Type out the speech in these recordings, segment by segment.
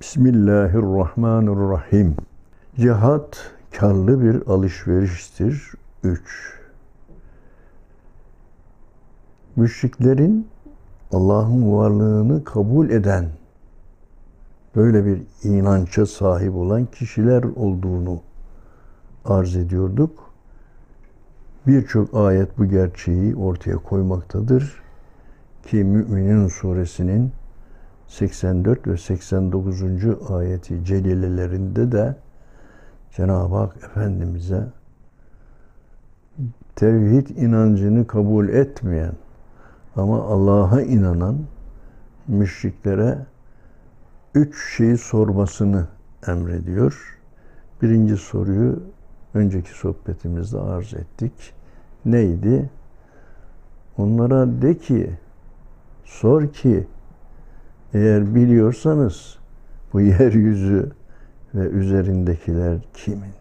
Bismillahirrahmanirrahim. Cihat karlı bir alışveriştir. 3. Müşriklerin Allah'ın varlığını kabul eden böyle bir inança sahip olan kişiler olduğunu arz ediyorduk. Birçok ayet bu gerçeği ortaya koymaktadır ki Müminin suresinin 84 ve 89. ayeti celilelerinde de Cenab-ı Hak Efendimiz'e tevhid inancını kabul etmeyen ama Allah'a inanan müşriklere üç şeyi sormasını emrediyor. Birinci soruyu önceki sohbetimizde arz ettik. Neydi? Onlara de ki, sor ki, eğer biliyorsanız bu yeryüzü ve üzerindekiler kimin?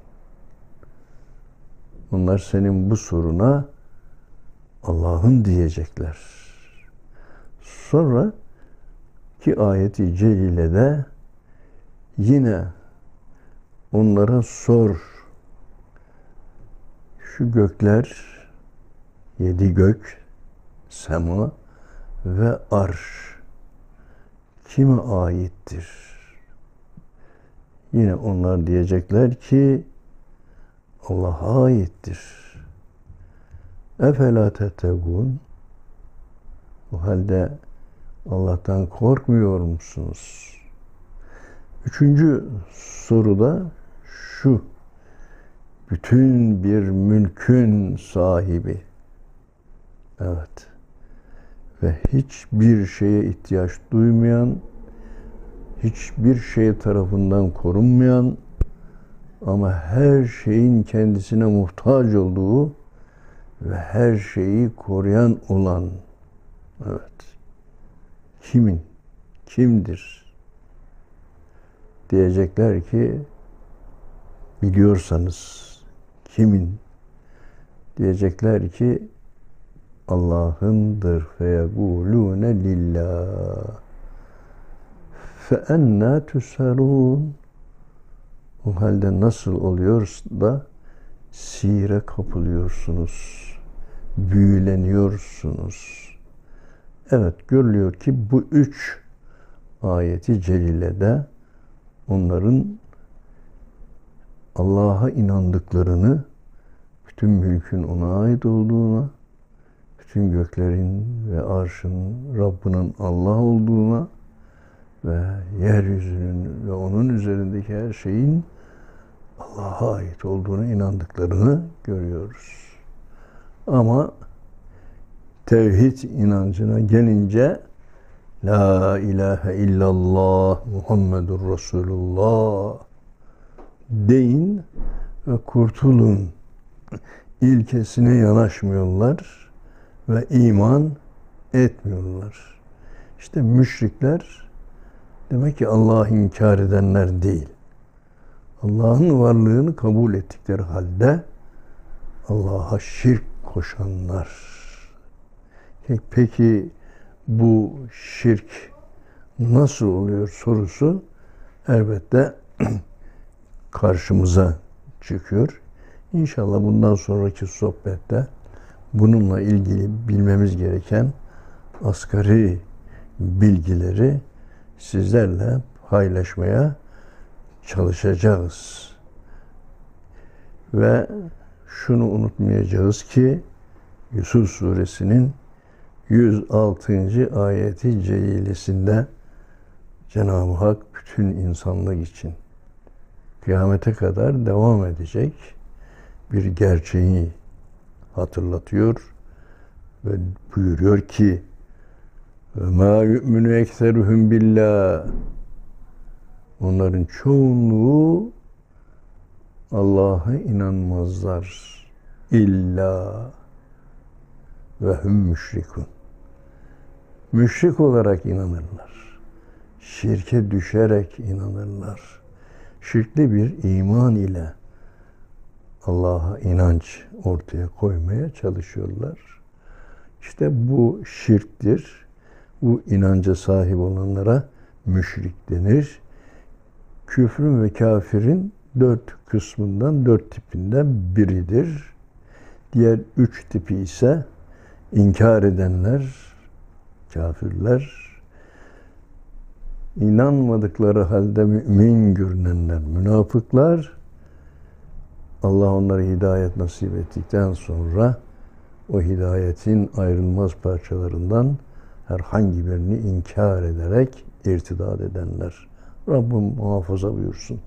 Onlar senin bu soruna Allah'ın diyecekler. Sonra ki ayeti celilede yine onlara sor. Şu gökler, yedi gök, sema ve arş kime aittir? Yine onlar diyecekler ki Allah'a aittir. Efela tettegûn o halde Allah'tan korkmuyor musunuz? Üçüncü soruda şu. Bütün bir mülkün sahibi. Evet. Ve hiçbir şeye ihtiyaç duymayan, hiçbir şey tarafından korunmayan ama her şeyin kendisine muhtaç olduğu ve her şeyi koruyan olan evet kimin kimdir diyecekler ki biliyorsanız kimin diyecekler ki Allah'ındır. Feyegulune lillah fe enna tusarun o halde nasıl oluyor da sire kapılıyorsunuz, büyüleniyorsunuz. Evet görülüyor ki bu üç ayeti celilede onların Allah'a inandıklarını, bütün mülkün ona ait olduğuna, bütün göklerin ve arşın Rabbinin Allah olduğuna ve yeryüzünün ve onun üzerindeki her şeyin Allah'a ait olduğuna inandıklarını görüyoruz. Ama tevhid inancına gelince La ilahe illallah Muhammedur Resulullah deyin ve kurtulun ilkesine yanaşmıyorlar ve iman etmiyorlar. İşte müşrikler demek ki Allah'ı inkar edenler değil. Allah'ın varlığını kabul ettikleri halde Allah'a şirk koşanlar. Peki bu şirk nasıl oluyor sorusu elbette karşımıza çıkıyor. İnşallah bundan sonraki sohbette bununla ilgili bilmemiz gereken asgari bilgileri sizlerle paylaşmaya çalışacağız. Ve şunu unutmayacağız ki Yusuf suresinin 106. ayeti celilesinde Cenab-ı Hak bütün insanlık için kıyamete kadar devam edecek bir gerçeği hatırlatıyor ve buyuruyor ki ma yu'minu ekseruhum billah. Onların çoğunluğu Allah'a inanmazlar. İlla ve hum müşrikun. Müşrik olarak inanırlar. Şirke düşerek inanırlar. Şirkli bir iman ile Allah'a inanç ortaya koymaya çalışıyorlar. İşte bu şirktir. Bu inanca sahip olanlara müşrik denir. küfrün ve kafirin dört kısmından, dört tipinden biridir. Diğer üç tipi ise inkar edenler, kafirler, inanmadıkları halde mümin görünenler, münafıklar, Allah onlara hidayet nasip ettikten sonra o hidayetin ayrılmaz parçalarından herhangi birini inkar ederek irtidat edenler. Rabbim muhafaza buyursun.